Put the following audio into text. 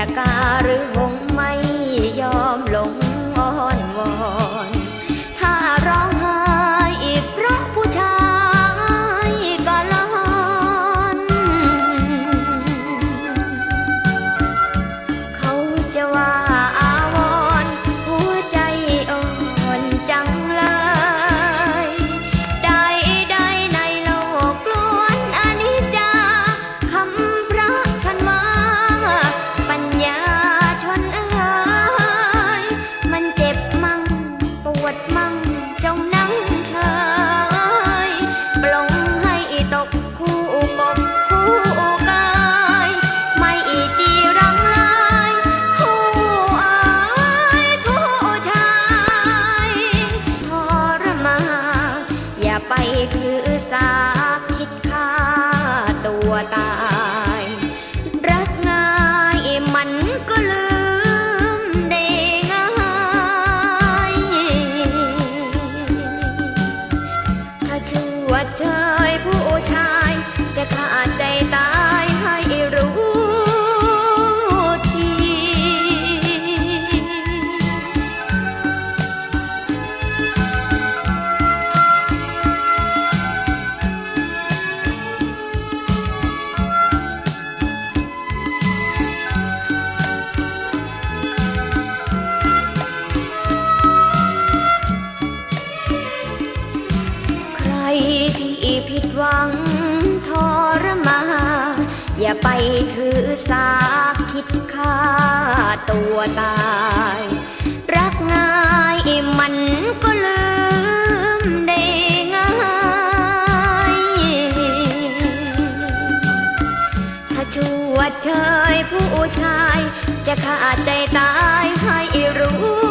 จากาหรือ คือสา ไปถือสาคิดฆ่าตัวตาย รักง่ายมันก็ลืมได้ง่ายถ้าชวเชยผู้ชาย จะขาดใจตายให้รู้